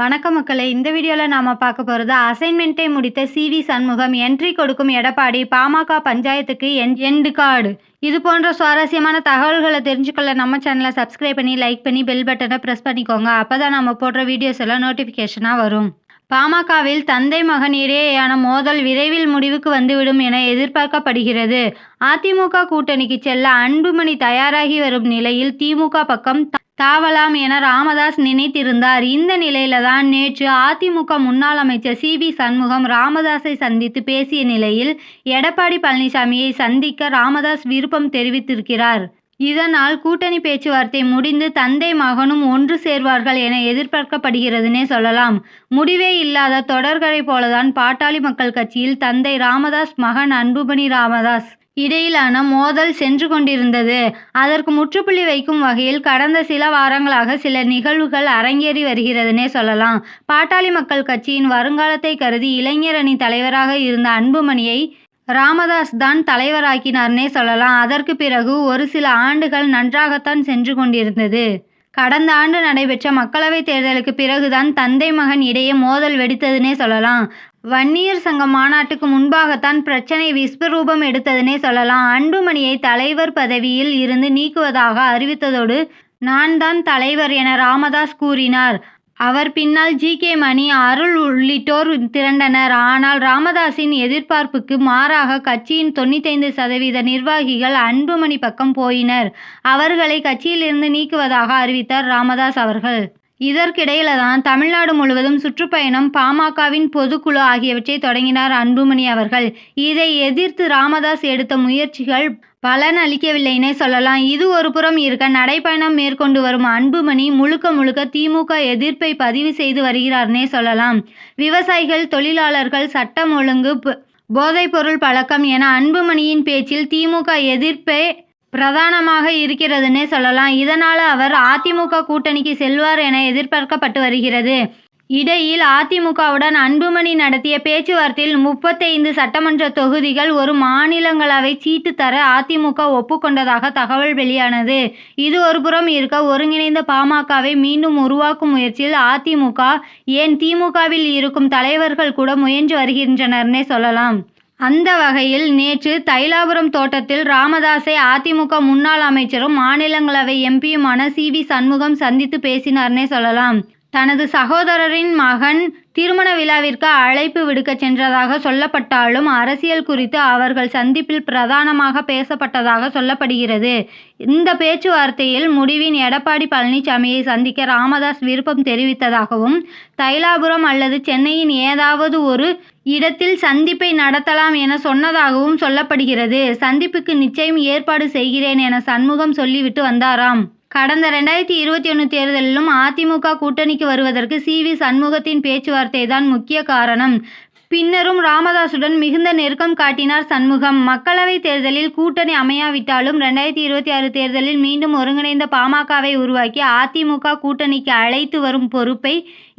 வணக்கம் மக்களே. இந்த வீடியோவில் நாம் பார்க்க போகிறது அசைன்மெண்ட்டை முடித்த சிவி சண்முகம் என்ட்ரி கொடுக்கும் எடப்பாடி பாமக பஞ்சாயத்துக்கு என் எண்டு கார்டு இது போன்ற சுவாரஸ்யமான தகவல்களை தெரிஞ்சுக்கொள்ள நம்ம சேனலை சப்ஸ்கிரைப் பண்ணி லைக் பண்ணி பெல் பட்டனை ப்ரெஸ் பண்ணிக்கோங்க. அப்போ தான் நம்ம போடுற வீடியோஸ் எல்லாம் நோட்டிஃபிகேஷனாக வரும். பாமகவில் தந்தை மகன் இடையேயான மோதல் விரைவில் முடிவுக்கு வந்துவிடும் என எதிர்பார்க்கப்படுகிறது. அதிமுக கூட்டணிக்கு செல்ல அன்புமணி தயாராகி வரும் நிலையில் திமுக பக்கம் தாவலாம் என ராமதாஸ் நினைத்திருந்தார். இந்த நிலையில தான் நேற்று அதிமுக முன்னாள் அமைச்சர் சி. வி. சண்முகம் ராமதாஸை சந்தித்து பேசிய நிலையில் எடப்பாடி பழனிசாமியை சந்திக்க ராமதாஸ் விருப்பம் தெரிவித்திருக்கிறார். இதனால் கூட்டணி பேச்சுவார்த்தை முடிந்து தந்தை மகனும் ஒன்று சேர்வார்கள் என எதிர்பார்க்கப்படுகிறதுனே சொல்லலாம். முடிவே இல்லாத தொடர்கதை போலதான் பாட்டாளி மக்கள் கட்சியில் தந்தை ராமதாஸ் மகன் அன்புமணி ராமதாஸ். இடையிலான மோதல் சென்று கொண்டிருந்தது. அதற்கு முற்றுப்புள்ளி வைக்கும் வகையில் கடந்த சில வாரங்களாக சில நிகழ்வுகள் அரங்கேறி வருகிறதுனே சொல்லலாம். பாட்டாளி மக்கள் கட்சியின் வருங்காலத்தை கருதி இளைஞர் அணி தலைவராக இருந்த அன்புமணியை ராமதாஸ் தான் தலைவராக்கினார்னே சொல்லலாம். அதற்கு பிறகு ஒரு சில ஆண்டுகள் நன்றாகத்தான் சென்று கொண்டிருந்தது. கடந்த ஆண்டு நடைபெற்ற மக்களவைத் தேர்தலுக்கு பிறகுதான் தந்தை மகன் இடையே மோதல் வெடித்ததுனே சொல்லலாம். வன்னியர் சங்க மாநாட்டுக்கு முன்பாகத்தான் பிரச்சனை விஸ்வரூபம் எடுத்ததனே சொல்லலாம். அன்புமணியை தலைவர் பதவியில் இருந்து நீக்குவதாக அறிவித்ததோடு நான் தான் தலைவர் என ராமதாஸ் கூறினார். அவர் பின்னால் ஜி. கே. மணி அருள் உள்ளிட்டோர் திரண்டனர். ஆனால் ராமதாஸின் எதிர்பார்ப்புக்கு மாறாக கட்சியின் தொண்ணூத்தைந்து சதவீத நிர்வாகிகள் அன்புமணி பக்கம் போயினர். அவர்களை கட்சியிலிருந்து நீக்குவதாக அறிவித்தார் ராமதாஸ் அவர்கள். இதற்கிடையில தான் தமிழ்நாடு முழுவதும் சுற்றுப்பயணம் பாமகவின் பொதுக்குழு ஆகியவற்றை தொடங்கினார் அன்புமணி அவர்கள். இதை எதிர்த்து ராமதாஸ் எடுத்த முயற்சிகள் பலன் அளிக்கவில்லைன்னே சொல்லலாம். இது ஒரு புறம் இருக்க நடைப்பயணம் மேற்கொண்டு வரும் அன்புமணி முழுக்க முழுக்க திமுக எதிர்ப்பை பதிவு செய்து வருகிறார்னே சொல்லலாம். விவசாயிகள் தொழிலாளர்கள் சட்டம் ஒழுங்கு போதைப்பொருள் பழக்கம் என அன்புமணியின் பேச்சில் திமுக எதிர்ப்பே பிரதானமாக இருக்கிறதுன்னே சொல்லலாம். இதனால் அவர் அதிமுக கூட்டணிக்கு செல்வார் என எதிர்பார்க்கப்பட்டு வருகிறது. இடையில் அதிமுகவுடன் அன்புமணி நடத்திய பேச்சுவார்த்தையில் முப்பத்தைந்து சட்டமன்ற தொகுதிகள் ஒரு மாநிலங்களவை சீட்டு தர அதிமுக ஒப்புக்கொண்டதாக தகவல் வெளியானது. இது ஒரு புறம் இருக்க ஒருங்கிணைந்த பாமகவை மீண்டும் உருவாக்கும் முயற்சியில் அதிமுக ஏன் திமுகவில் இருக்கும் தலைவர்கள் கூட முயன்று வருகின்றனர்னே சொல்லலாம். அந்த வகையில் நேற்று தைலாபுரம் தோட்டத்தில் ராமதாஸை அதிமுக முன்னாள் அமைச்சரும் மாநிலங்களவை எம்பியுமான சி வி சண்முகம் சந்தித்து பேசினார்னே சொல்லலாம். தனது சகோதரரின் மகன் திருமண விழாவிற்கு அழைப்பு விடுக்க சென்றதாக சொல்லப்பட்டாலும் அரசியல் குறித்து அவர்கள் சந்திப்பில் பிரதானமாக பேசப்பட்டதாக சொல்லப்படுகிறது. இந்த பேச்சுவார்த்தையில் முடிவின் எடப்பாடி பழனிசாமியை சந்திக்க ராமதாஸ் விருப்பம் தெரிவித்ததாகவும் தைலாபுரம் அல்லது சென்னையின் ஏதாவது ஒரு இடத்தில் சந்திப்பை நடத்தலாம் என சொன்னதாகவும் சொல்லப்படுகிறது. சந்திப்புக்கு நிச்சயம் ஏற்பாடு செய்கிறேன் என சண்முகம் சொல்லிவிட்டு வந்தாராம். கடந்த ரெண்டாயிரத்தி இருபத்தி ஒன்று தேர்தலிலும் அதிமுக கூட்டணிக்கு வருவதற்கு சி வி சண்முகத்தின் பேச்சுவார்த்தை தான் முக்கிய காரணம். பின்னரும் ராமதாசுடன் மிகுந்த நெருக்கம் காட்டினார் சண்முகம். மக்களவைத் தேர்தலில் கூட்டணி அமையாவிட்டாலும் ரெண்டாயிரத்தி இருபத்தி ஆறு தேர்தலில் மீண்டும் ஒருங்கிணைந்த பாமகவை உருவாக்கி அதிமுக கூட்டணிக்கு அழைத்து வரும் பொறுப்பை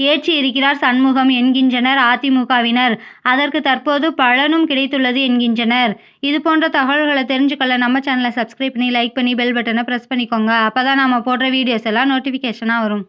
ஏற்றி இருக்கிறார் சண்முகம் என்கின்றனர் அதிமுகவினர். அதற்கு தற்போது பலனும் கிடைத்துள்ளது என்கின்றனர். இது போன்ற தகவல்களை தெரிஞ்சுக்கொள்ள நம்ம சேனலை சப்ஸ்கிரைப் பண்ணி லைக் பண்ணி பெல் பட்டனை ப்ரெஸ் பண்ணிக்கோங்க. அப்போ தான் நம்ம போடுற வீடியோஸ் எல்லாம் நோட்டிஃபிகேஷனாக வரும்.